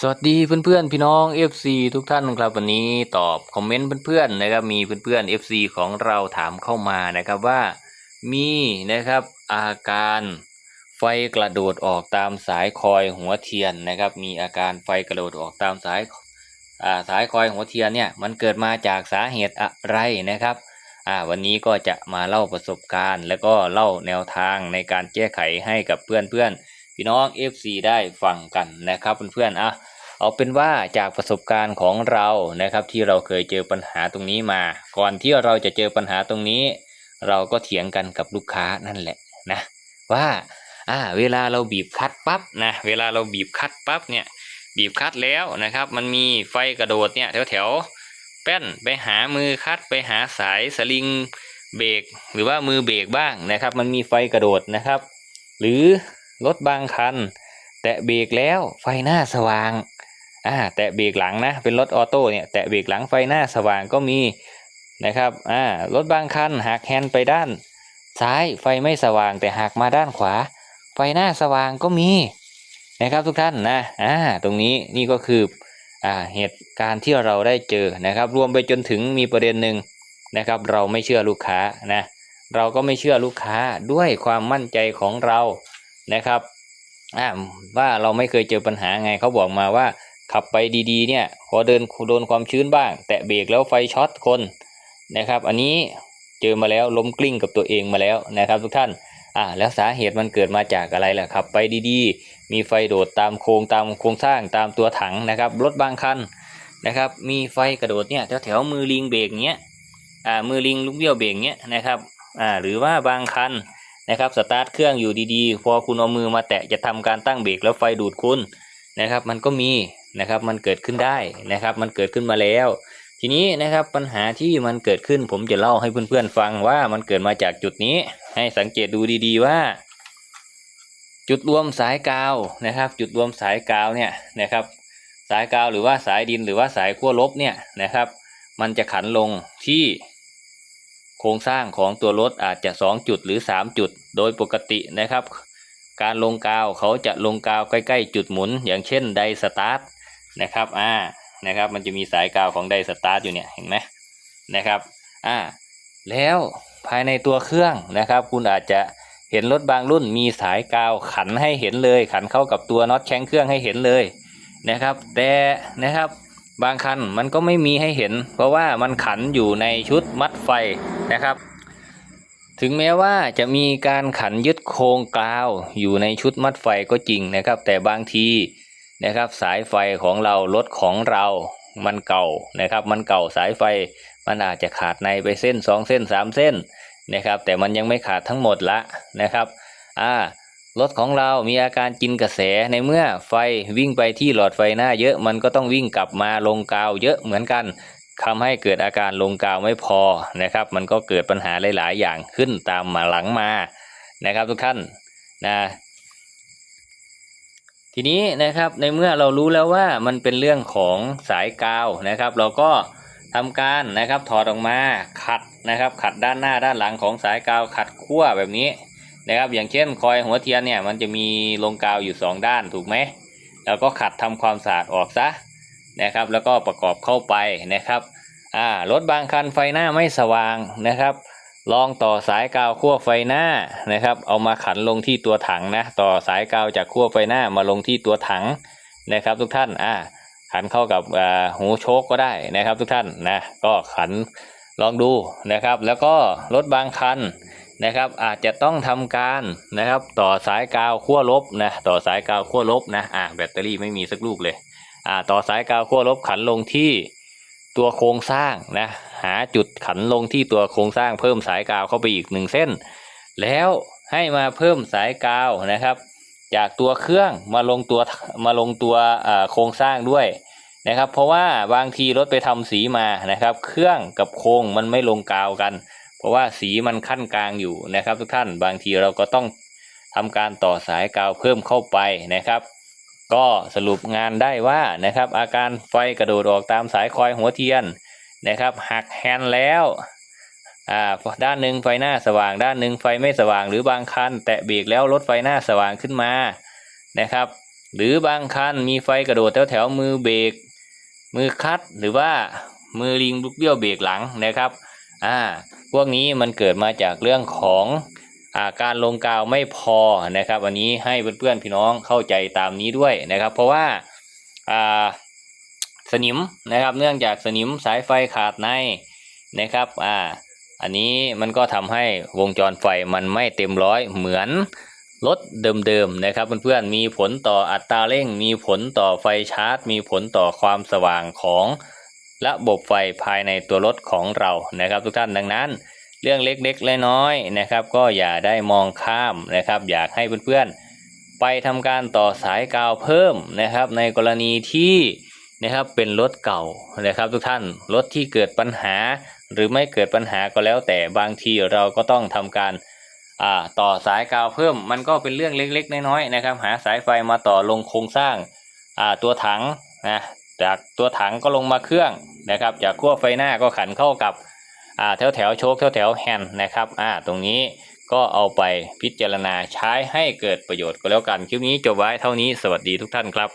สวัสดีเพื่อนๆพี่น้อง FC ทุกท่านครับวันนี้ตอบคอมเมนต์เพื่อนๆนะครับมีเพื่อนๆ FC ของเราถามเข้ามานะครับว่า มีนะครับอาการไฟกระโดดออกตามสายคอยหัวเทียนนะครับ มีอาการไฟกระโดดออกตามสายาสายคอยหัวเทียนเนี่ยมันเกิดมาจากสาเหตุอะไรนะครับวันนี้ก็จะมาเล่าประสบการณ์ แล้วก็เล่าแนวทางในการแก้ไขให้กับเพื่อนๆ พี่น้อง FC ได้ฟังกันนะครับเพื่อนๆอะเอาเป็นว่าจากประสบการณ์ของเรานะครับที่เราเคยเจอปัญหาตรงนี้มา ก่อนที่เราจะเจอปัญหาตรงนี้ เราก็เถียงกันกับลูกค้านั่นแหละนะว่าอ่าเวลาเราบีบคัดปั๊บนะเวลาเราบีบคัดปั๊บเนี่ยบีบคัดแล้วนะครับ มันมีไฟกระโดดเนี่ยแถวแถวแป้นไปหามือคัดไปหาสายสลิงเบรกหรือว่ามือเบรกบ้างนะครับ มันมีไฟกระโดดนะครับ หรือ รถบางคัน แตะเบรกแล้วไฟหน้าสว่างอ่าแตะเบรกหลังนะเป็นรถออโต้เนี่ยแตะเบรกหลังไฟหน้าสว่างก็มีนะครับอ่ารถบางคันหักแฮนด์ไปด้าน ซ้ายไฟไม่สว่างแต่หักมาด้านขวา ไฟหน้าสว่างก็มีนะครับทุกท่านนะอ่าตรงนี้นี่ก็คืออ่าเหตุการณ์ที่เราได้เจอนะครับ รวมไปจนถึงมีประเด็นหนึ่งนะครับ เราไม่เชื่อลูกค้านะเราก็ไม่เชื่อลูกค้าด้วยความมั่นใจของเรา นะครับอ่าว่าเราไม่เคยเจอปัญหาไงเขาบอกมาว่า ขับไปดีๆ เนี่ยพอเดินโดนความชื้นบ้าง แตะเบรกแล้วไฟช็อตคนนะครับ อันนี้เจอมาแล้วล้มกลิ้งกับตัวเองมาแล้วนะครับ ทุกท่านอ่าแล้วสาเหตุมันเกิดมาจากอะไรล่ะครับ ไปดีๆ มีไฟโดดตามโครงตามโครงสร้างตามตัวถังนะครับรถบางคันนะครับ มีไฟกระโดดเนี่ยแถวแถวๆมือลิงเบรกเนี้ยอ่ามือลิงลูกเบี้ยวเบรกเนี้ยนะครับอ่าหรือว่าบางคัน นะครับสตาร์ทเครื่องอยู่ดีๆ พอคุณเอามือมาแตะจะทำการตั้งเบรกแล้วไฟดูดคุณนะครับ มันก็มีนะครับมันเกิดขึ้นได้นะครับ มันเกิดขึ้นมาแล้ว ทีนี้นะครับปัญหาที่มันเกิดขึ้นผมจะเล่าให้เพื่อนๆฟังว่ามันเกิดมาจากจุดนี้ ให้สังเกตดูดีๆว่า จุดรวมสายกาวนะครับ จุดรวมสายกาวเนี่ยนะครับสายกาวหรือว่าสายดินหรือว่าสายขั้วลบเนี่ยนะครับ มันจะขันลงที่ ครงสร้างของตัวรถอาจจะ 2 จุดหรือ 3 จุด โดยปกตินะครับ การลงกาวเขาจะลงกาวใกล้ ๆ จุดหมุน อย่างเช่นไดสตาร์ทนะครับอ่านะครับ มันจะมีสายกาวของไดสตาร์ทอยู่เนี่ยเห็นไหมนะครับอ่าแล้วภายในตัวเครื่องนะครับ คุณอาจจะเห็นรถบางรุ่นมีสายกาวขันให้เห็นเลย ขันเข้ากับตัวน็อตแข้งเครื่องให้เห็นเลยนะครับ แต่นะครับ บางคันมันก็ไม่มีให้เห็น เพราะว่ามันขันอยู่ในชุดมัดไฟนะครับ ถึงแม้ว่าจะมีการขันยึดโครงกาวอยู่ในชุดมัดไฟก็จริงนะครับ แต่บางทีนะครับสายไฟของเรารถของเรามันเก่านะครับ มันเก่าสายไฟมันอาจจะขาดในไปเส้นสองเส้นสามเส้นนะครับ แต่มันยังไม่ขาดทั้งหมดละนะครับอ่า รถของเรามีอาการกินกระแสในเมื่อไฟวิ่งไปที่หลอดไฟหน้าเยอะมันก็ต้องวิ่งกลับมาลงกาวเยอะเหมือนกันทำให้เกิดอาการลงกาวไม่พอนะครับ มันก็เกิดปัญหาหลาย ๆ อย่างขึ้นตามมาหลังมานะครับทุกท่านนะทีนี้นะครับในเมื่อเรารู้แล้วว่ามันเป็นเรื่องของสายกาวนะครับ เราก็ทำการนะครับถอดออกมาขัดนะครับ ขัดด้านหน้าด้านหลังของสายกาวขัดขั้วแบบนี้ นะครับ อย่างเช่นคอยหัวเทียนเนี่ยมันจะมีลงกาวอยู่สองด้านถูกไหมแล้วก็ขัดทำความสะอาดออกซะนะครับ แล้วก็ประกอบเข้าไปนะครับอ่ารถบางคันไฟหน้าไม่สว่างนะครับ ลองต่อสายกาวขั้วไฟหน้านะครับ เอามาขันลงที่ตัวถังนะต่อสายกาวจากขั้วไฟหน้ามาลงที่ตัวถังนะครับ ทุกท่านอ่าขันเข้ากับหูโชคก็ได้นะครับ ทุกท่านนะก็ขันลองดูนะครับ แล้วก็รถบางคัน นะครับ อาจจะต้องทำการนะครับ ต่อสายกาวขั้วลบนะต่อสายกาวขั้วลบนะอ่าแบตเตอรี่ไม่มีสักลูกเลยอ่าต่อสายกาวขั้วลบขันลงที่ตัวโครงสร้างนะหาจุดขันลงที่ตัวโครงสร้างเพิ่มสายกาวเข้าไปอีกหนึ่งเส้น แล้วให้มาเพิ่มสายกาวนะครับ จากตัวเครื่องมาลงตัวมาลงตัวโครงสร้างด้วยนะครับ เพราะว่าบางทีรถไปทำสีมานะครับ เครื่องกับโครงมันไม่ลงกาวกัน ราะว่าสีมันขั้นกลางอยู่นะครับ ทุกท่านบางทีเราก็ต้องทำการต่อสายกาวเพิ่มเข้าไปนะครับ ก็สรุปงานได้ว่านะครับ อาการไฟกระโดดออกตามสายคอยหัวเทียนนะครับหักแฮนด์แล้วอ่าด้านหนึ่งไฟหน้าสว่าง ด้านหนึ่งไฟไม่สว่าง หรือบางคันแตะเบรกแล้วรถไฟหน้าสว่างขึ้นมานะครับ หรือบางคันมีไฟกระโดดแถวแถวๆมือเบรกมือคัดหรือว่ามือลิงลูกเบี้ยวเบรกหลังนะครับ อ่าพวกนี้มันเกิดมาจากเรื่องของอาการลงกาวไม่พอนะครับอันนี้ให้เพื่อนๆพี่น้องเข้าใจตามนี้ด้วยนะครับ เพราะว่าอ่าสนิมนะครับเนื่องจากสนิมสายไฟขาดในนะครับอ่าอันนี้มันก็ทำให้วงจรไฟมันไม่เต็มร้อยเหมือนรถเดิมๆนะครับเพื่อนๆมีผลต่ออัตราเร่ง มีผลต่อไฟชาร์จ มีผลต่อความสว่างของ ระบบไฟภายในตัวรถของเรานะครับ ทุกท่านดังนั้น เรื่องเล็กๆน้อยๆนะครับ ก็อย่าได้มองข้ามนะครับ อยากให้เพื่อนๆ ไปทำการต่อสายกาวเพิ่มนะครับ ในกรณีที่นะครับเป็นรถเก่านะครับ ทุกท่านรถที่เกิดปัญหา หรือไม่เกิดปัญหาก็แล้ว แต่บางทีเราก็ต้องทำการต่อสายกาวเพิ่ม มันก็เป็นเรื่องเล็กๆ น้อยๆนะครับ หาสายไฟมาต่อลงโครงสร้างตัวถังนะ จากตัวถังก็ลงมาเครื่องนะครับ จากขั้วไฟหน้าก็ขันเข้ากับแถวแถวโชคแถวแถวแฮนด์นะครับอ่าตรงนี้ก็เอาไปพิจารณาใช้ให้เกิดประโยชน์ก็แล้วกัน คลิปนี้จบไว้เท่านี้สวัสดีทุกท่านครับ